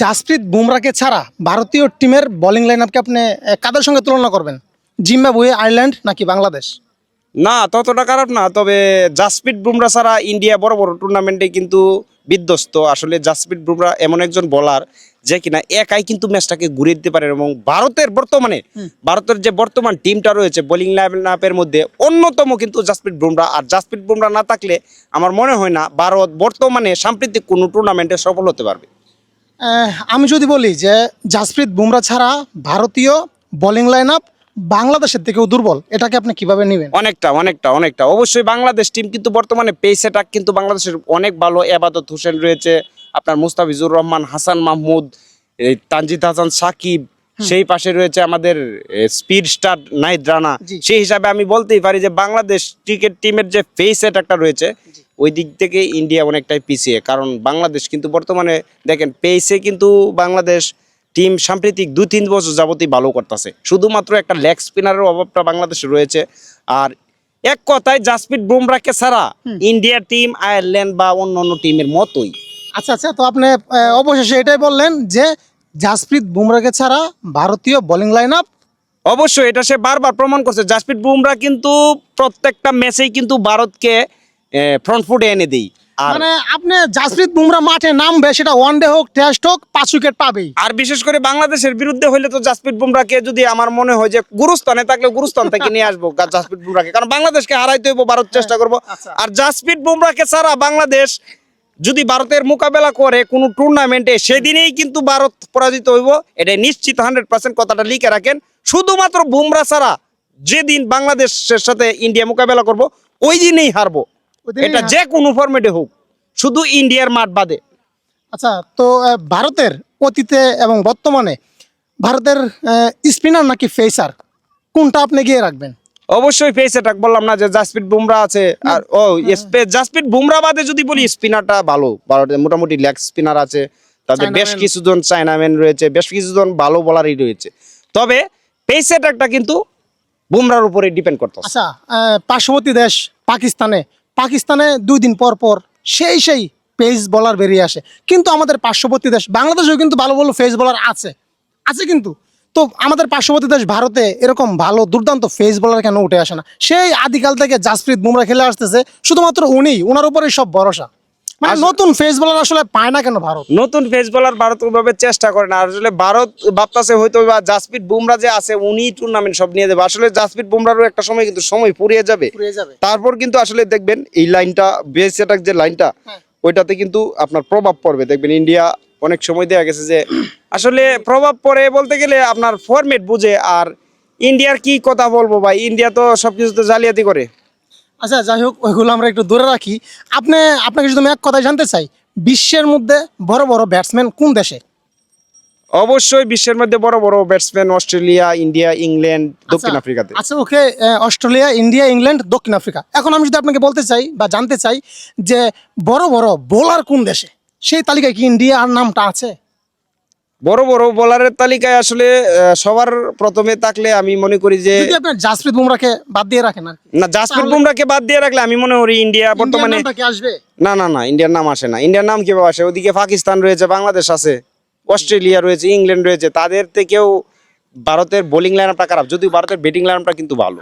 জাসপ্রীত বুমরাকে ছাড়া ভারতীয় টিমের বোলিং লাইন আপকে আপনি কাদের সঙ্গে তুলনা করবেন? জিম্বাবুয়ে আয়ারল্যান্ড নাকি বাংলাদেশ? না ততটা খারাপ না তবে জাসপ্রীত বুমরা ছাড়া ইন্ডিয়া বড় বড় টুর্নামেন্টে কিন্তু বিধ্বস্ত। আসলে জাসপ্রীত বুমরা এমন একজন বোলার যে কিনা একাই কিন্তু ম্যাচটাকে ঘুরে দিতে পারে এবং ভারতের বর্তমানে ভারতের যে বর্তমান টিমটা রয়েছে বোলিং লাইন আপের মধ্যে অন্যতম কিন্তু জাসপ্রীত বুমরা আর জাসপ্রীত বুমরা না থাকলে আমার মনে হয় না ভারত বর্তমানে সাম্প্রতিক কোনো টুর্নামেন্টে সফল হতে পারবে। আমি যদি বলি যে জাসপ্রীত বুমরা ছাড়া ভারতীয় বোলিং লাইন আপ বাংলাদেশের থেকেও দুর্বল এটাকে আপনি কীভাবে নেবেন? অনেকটা অনেকটা অনেকটা। অবশ্যই বাংলাদেশ টিম কিন্তু বর্তমানে পেস অ্যাটাক কিন্তু বাংলাদেশের অনেক ভালো এবাদত হোসেন রয়েছে। আপনার মুস্তাফিজুর রহমান হাসান মাহমুদ এই তানজিদ হাসান সাকিব সেই পাশে রয়েছে আমাদের স্পিড স্টার নাইদ রানা। সেই হিসাবে আমি বলতেই পারি যে বাংলাদেশ ক্রিকেট টিমের যে ফেস অ্যাটাকটা রয়েছে ওই দিক থেকে ইন্ডিয়া অনেকটাই পিছিয়ে। কারণ বাংলাদেশ কিন্তু বর্তমানে দেখেন পেসে কিন্তু বাংলাদেশ টিম সাম্প্রতিক দুই তিন বছর যাবতই ভালো করতেছে। শুধুমাত্র একটা লেগ স্পিনারের অভাবটা বাংলাদেশে রয়েছে। আর এক কথায় জাসপ্রীত বুমরাকে ছাড়া ইন্ডিয়া টিম আয়ারল্যান্ড বা অন্য অন্য টিমের মতোই। আচ্ছা আচ্ছা তো আপনি অবশেষে এটাই বললেন যে জাসপ্রীত বুমরাকে ছাড়া ভারতীয় বোলিং লাইন আপ অবশ্যই এটা সে বারবার প্রমাণ করছে। জাসপ্রীত বুমরা কিন্তু প্রত্যেকটা ম্যাচেই কিন্তু ভারতকে ফ্রন্ট ফুটে এনে দেই। মানে আপনি জাসপ্রীত বুমরা মাঠে নামবে সেটা ওয়ান ডে হোক টেস্ট হোক পাঁচ উইকেট পাবেই। আর বিশেষ করে বাংলাদেশের বিরুদ্ধে হইলে তো জাসপ্রীত বুমরাকে যদি আমার মনে হয় যে গুরুস্থানে থাকলে গুরুস্থান থেকে নিয়ে আসব জাসপ্রীত বুমরাকে। কারণ বাংলাদেশকে হারাইতে হইব ভারত চেষ্টা করব। আচ্ছা। আর জাসপ্রীত বুমরাকে ছাড়া বাংলাদেশ যদি ভারতের মোকাবেলা করে কোনো টুর্নামেন্টে সেদিনেই কিন্তু ভারত পরাজিত হইব। এটা নিশ্চিত হান্ড্রেড পার্সেন্ট কথাটা লিখে রাখেন। শুধুমাত্র বুমরা ছাড়া যেদিন বাংলাদেশের সাথে ইন্ডিয়া মোকাবেলা করব ওই দিনেই হারবো। এটা যে কোনো ফরম্যাটে হোক শুধু ইন্ডিয়ার মাঠ বাদে। আচ্ছা তো ভারতের অতীতে এবং বর্তমানে ভারতের স্পিনার নাকি ফেসার কোনটা আপনি গিয়ে রাখবেন? অবশ্যই ফেস অ্যাটাক বললাম না যে জাসপ্রীত বুমরা আছে আর ও স্পে- জাসপ্রীত বুমরা বাদে যদি বলি স্পিনারটা ভালো। ভারতের মোটামুটি লেগ স্পিনার আছে তাদের বেশ। কিছুজন চায়নাম্যান রয়েছে বেশ কিছুজন ভালো বলারই রয়েছে। তবে পেস অ্যাটাকটা কিন্তু বুমরার উপরে ডিপেন্ড করতে আচ্ছা পার্শ্ববর্তী দেশ পাকিস্তানে পাকিস্তানে দুই দিন পর পর সেই সেই পেস বলার বেরিয়ে আসে। কিন্তু আমাদের পার্শ্ববর্তী দেশ, বাংলাদেশেও কিন্তু ভালো ভালো ফেস বলার আছে। আছে কিন্তু। তো আমাদের পার্শ্ববর্তী দেশ ভারতে এরকম ভালো দুর্দান্ত ফেস বলার কেন উঠে আসে না? সেই আদিকাল থেকে জাসপ্রীত বুমরা খেলে আসতেছে, শুধুমাত্র উনি ওনার উপরেই সব ভরসা। মানে নতুন ফেস বলার আসলে পায় না কেন ভারত? নতুন পেস বলার ভারত ওইভাবে চেষ্টা করে না। আসলে ভারত ভাবতাছে হয়তো বা জাসপ্রীত বুমরা যে আছে উনি টুর্নামেন্ট সব নিয়ে দেবে আসলে জাসপ্রীত বুমরারও একটা সময় কিন্তু সময় ফুরিয়ে যাবে। তারপর কিন্তু আসলে দেখবেন এই লাইনটা বেস অ্যাটাক যে লাইনটা হ্যাঁ। ওইটাতে কিন্তু আপনার প্রভাব পড়বে। দেখবেন ইন্ডিয়া অনেক সময় দেখা গেছে যে আসলে প্রভাব পড়ে বলতে গেলে আপনার ফরম্যাট বুঝে। আর ইন্ডিয়ার কি কথা বলব ভাই? ইন্ডিয়া তো সবকিছুতে জালিয়াতি করে। আচ্ছা যাই হোক ওইগুলো আমরা একটু দূরে রাখি। আপনি আপনাকে যদি আমি এক কথায় জানতে চাই বিশ্বের মধ্যে বড় বড় ব্যাটসম্যান কোন দেশে? অবশ্যই বিশ্বের মধ্যে বড় বড় ব্যাটসম্যান অস্ট্রেলিয়া ইন্ডিয়া ইংল্যান্ড দক্ষিণ আচ্ছা, আফ্রিকাতে। আচ্ছা ওকে অস্ট্রেলিয়া ইন্ডিয়া ইংল্যান্ড দক্ষিণ আফ্রিকা। এখন আমি যদি আপনাকে বলতে চাই বা জানতে চাই যে বড় বড় বোলার কোন দেশে? সেই তালিকায় কি ইন্ডিয়ার নামটা আছে? বড় বড় বোলারের তালিকায় আসলে সবার প্রথমে থাকলে আমি মনে করি যে জাসপ্রীত বুমরাকে বাদ দিয়ে রাখেন না জাসপ্রীত বুমরাকে বাদ দিয়ে রাখলে আমি মনে করি ইন্ডিয়া বর্তমানে আসবে? না না না ইন্ডিয়ার নাম আসে না। ইন্ডিয়ার নাম কীভাবে আসে? ওদিকে পাকিস্তান রয়েছে বাংলাদেশ আছে অস্ট্রেলিয়া রয়েছে ইংল্যান্ড রয়েছে। তাদের থেকেও ভারতের বোলিং লাইনআপটা খারাপ। যদিও ভারতের ব্যাটিং লাইনআপটা কিন্তু ভালো।